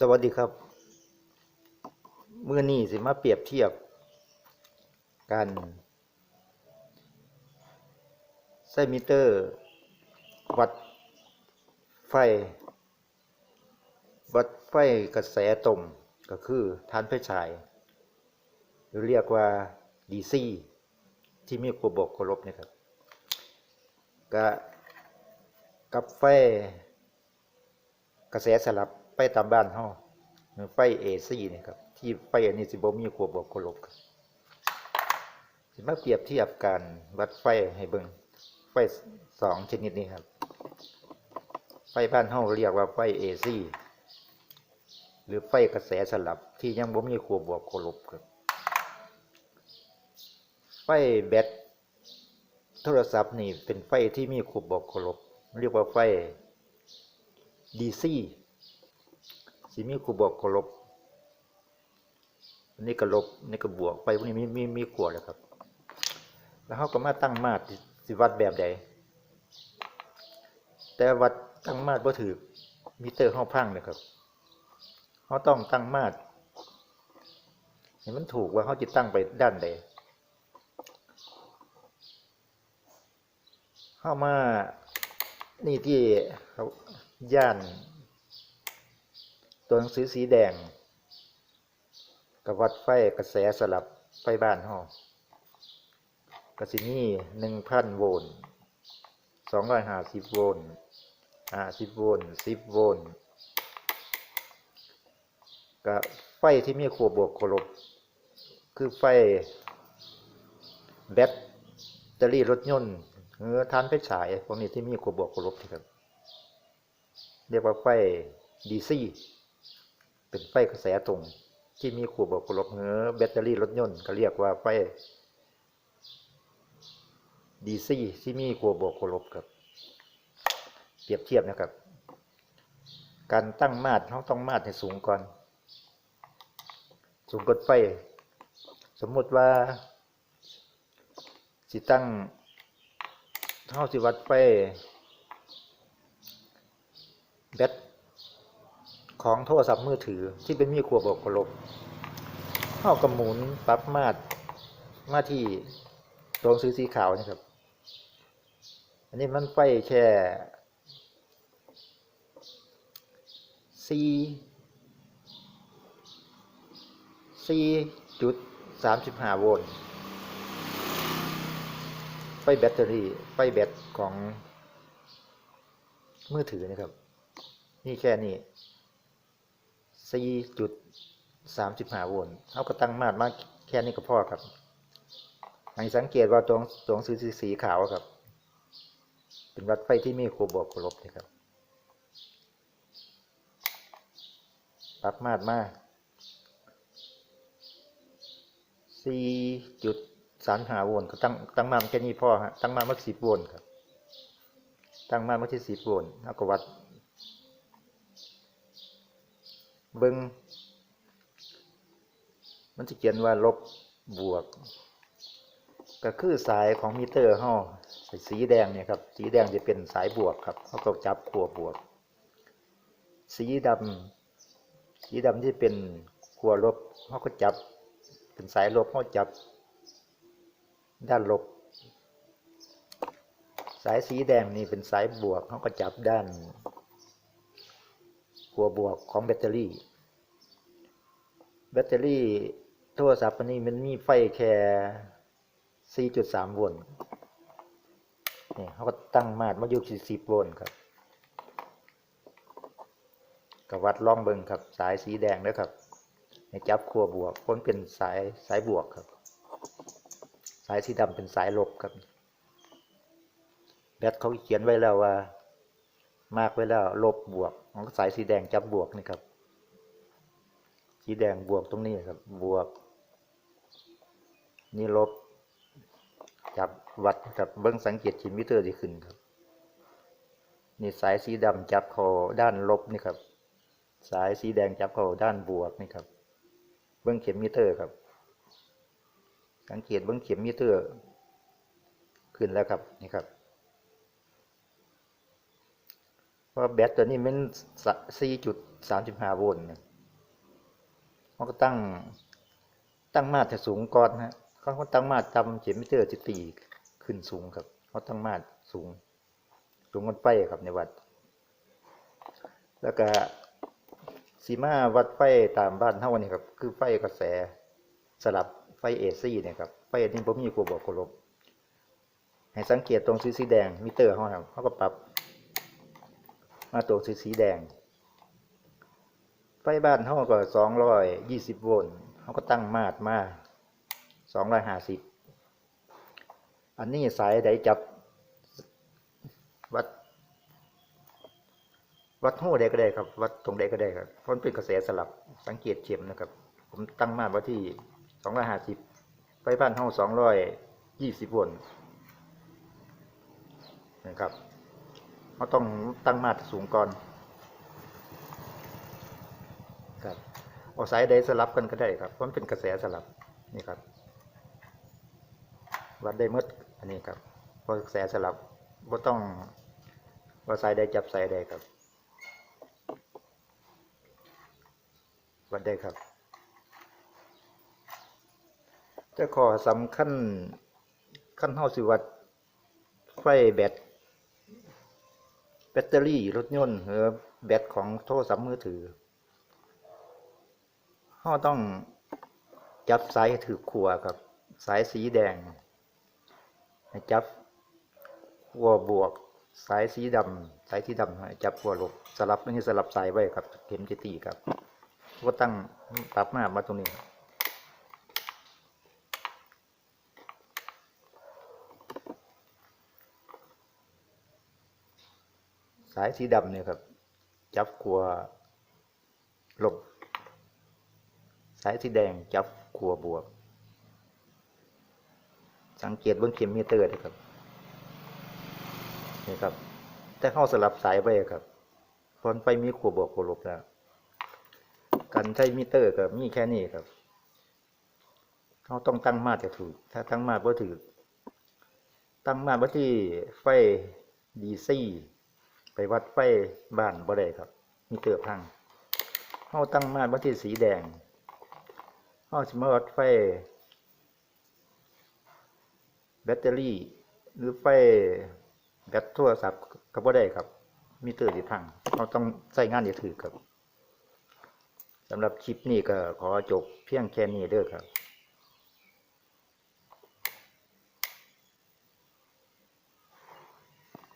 สวัสดีครับ เมื่อนี้สิมาเปรียบเทียบกันไส้มิเตอร์ วัดไฟ วัดไฟกระแสตรงก็คือทานไฟฉาย หรือเรียกว่าดีซีที่มีควบวกควบลบเนะครับก็กับไฟกระแสสลับ ไปตามบ้านเฮาหรือไฟเอซีนี่ครับ ที่ไฟอันนี้สิบ่มีขั้วบวกขั้วลบครับสิมาเปรียบเทียบการวัดไฟให้เบิ่งไฟสองชนิดนี้ครับ ไฟบ้านเฮาเรียกว่าไฟเอซีหรือไฟกระแสสลับที่ยังบ่มีขั้วบวกขั้วลบครับ ไฟแบตโทรศัพท์นี่เป็นไฟที่มีขั้วบวกขั้วลบ เรียกว่าไฟดีซี สีมีคูบวกกับลบนนี้ก็ลบนี่ก็บวกไปพวกนี้มีมีมีขวดเลยครับ แล้วเขาก็มาตั้งมาตรสิวัดแบบใด แต่วัดตั้งมาตรบ่ถือมิเตอร์เขาพังเลยครับเขาต้องตั้งมาตรให้มันถูกว่าเขาจะตั้งไปด้านใดเข้ามานี่ที่เขาย่าน ตัวหนังสือสีแดงกับวัดไฟกระแสสลับไฟบ้านห้องกระสินี่หนึ่งพันโวลต์สองร้อยห้าสิบโวลต์ห้าสิบโวลต์สิบโวลต์กับไฟที่มีขั้วบวกขั้วลบ คือไฟแบตเตอรี่รถยนต์หรือทานไฟฉายพวกนี้ที่มีขั้วบวกขั้วลบครับ เรียกว่าไฟดีซี เป็นไฟกระแสตรง ที่มีขั้วบวกขั้วลบหรือแบตเตอรี่รถยนต์ก็เรียกว่าไฟดีซีที่มีขั้วบวกขั้วลบครับ เปรียบเทียบนะครับ การตั้งมาตรเราต้องมาตรให้สูงก่อน สูงกดไฟ สมมติว่าสิตั้งเท่าสิวัดไฟแบต ของโทรศัพท์มือถือที่เป็นมีขวบบวกกลบเข้ากับหมุนปรับมาตรมาที่ตัวหนังสือสีขาวนะครับ อันนี้มันไฟแค่สี่สี่จุดสามสิบห้าโวลต์ไฟแบตเตอรี่ไฟแบตของมือถือนะครับ นี่แค่นี้ สี่จุดสามสิบห้าโวลต์เขาก็ตั้งมาตรมาแค่นี้ก็พอครับให้สังเกตว่าตรงตรงสีสีขาวครับ เป็นวัดไฟที่มีขั้วบวกขั้วลบนี่ครับปรับมาตรมาสี่จุดสามหาโวลต์ก็ตั้งตั้งมาแค่นี้พอฮะตั้งมาเมื่อสิบโวลต์ครับ ตั้งมาเมื่อที่สิบโวลต์แล้วก็วัด เบิงมันจะเขียนว่าลบบวก ก็คือสายของมิเตอร์ห้อสีแดงเนี่ยครับ สีแดงจะเป็นสายบวกครับเขาก็จับขั้วบวก สีดำสีดำที่เป็นขั้วลบเขาก็จับ เป็นสายลบเขาจับ ด้านลบ สายสีแดงนี่เป็นสายบวกเขาก็จับด้าน ขัวบวกของแบตเตอรี่ แบตเตอรี่โทรศัพท์อันนี้มันมีไฟแค่ 4.3 โวลต์นี่เขาก็ตั้งมาตรมาอยู่ที่10โวลต์ครับกับวัดล่องเบิงครับ สายสีแดงนะครับให้จับขั้วบวกพ้นเป็นสายสายบวกครับ สายสีดำเป็นสายลบครับแบตเขาเขียนไว้แล้วว่า มากไว้แล้วลบบวก ของสายสีแดงจับบวกนี่ครับ สีแดงบวกตรงนี้ครับ บวก นี่ลบ จับวัดกับเบิ้งสังเกตชิมมิเตอร์ที่ขึ้นครับ นี่สายสีดำจับเขาด้านลบนี่ครับ สายสีแดงจับเขาด้านบวกนี่ครับ เบิ้งเข็มมิเตอร์ครับ สังเกตเบิ้งเข็มมิเตอร์ ขึ้นแล้วครับนี่ครับ เพราะแบตตัวนี้มัน4.35โวลต์นะเขาก็ตั้งตั้งมาตรสูงก่อนฮะเขาตั้งมาตรต่ำเจมิเตอร์จะตีขึ้นสูงครับเขาตั้งมาตรสูง สูงกันไฟครับในวัด แล้วก็สีมาวัดไฟตามบ้านเท่านี่ครับคือไฟกระแสสลับไฟเอซี่เนี่ยครับไฟนนี้ผมมีกลัวบอกกลบให้สังเกตตรงสีสีแดงมิเตอร์เขาครับเขาก็ปรับ มาตรงสีสีแดง ไฟบ้านเขาก็สองร้อยยี่สิบโวลต์เขาก็ตั้งมาตรมาสองร้อยห้าสิบอันนี้สายใดจับวัด วัดหูใดก็ได้ครับ วัดตรงใดก็ได้ครับเพราะเป็นกระแสสลับสังเกตเข็มนะครับ ผมตั้งมาตรไว้ที่สองร้อยห้าสิบไฟบ้านเฮาสองร้อยยี่สิบโวลต์นะครับ เราต้องตั้งมาตรสูงก่อนครับเอาสายใดสลับกันก็ได้ครับเพราะมันเป็นกระแสสลับนี่ครับ วัดได้หมดอันนี้ครับเพราะกระแสสลับว่าต้องว่าสายใดจับสายใดครับ วัดได้ครับจะขอสำคัญขั้นเฮาสิวัดไฟแบต แบตเตอรี่รถยนต์หรือแบตของโทรศัพท์มือถือเฮาต้องจับสายถือขัวครับ สายสีแดง จับขัวบวก สายสีดำสายสีดำจับขัวลบสลับนนี้สลับสายไว้ครับเข็มจะตีครับก็ตั้งปรับมามาตรงนี้ครับ สายสีดำเนี่ยครับ จับขัวลบ สายสีแดงจับขัวบวก สังเกตเบื้องเข็มมิเตอร์นะครับนี่ครับแต่เข้าสลับสายไว้ครับพอนไฟมีขัวบวกขัวลบแล้วการใช้มิเตอร์ก็มีแค่นี้ครับเขาต้องตั้งมาตรจะถูก ถ้าตั้งมาตรบ่ถูกตั้งมาตรบ่ที่ไฟดีซี ไปวัดไฟบ้านบ่ได้ครับมิเตอร์พังเขาตั้งมาตรบ่ที่สีแดงเขาสิมาวัดไฟ แบตเตอรี่ หรือไฟแบตโทรศัพท์ก็บ่ได้ครับมิเตอร์สิพังเขาต้องใช้งานอย่าถือครับสำหรับคลิปนี้ก็ขอจบเพียงแค่นี้เด้อครับ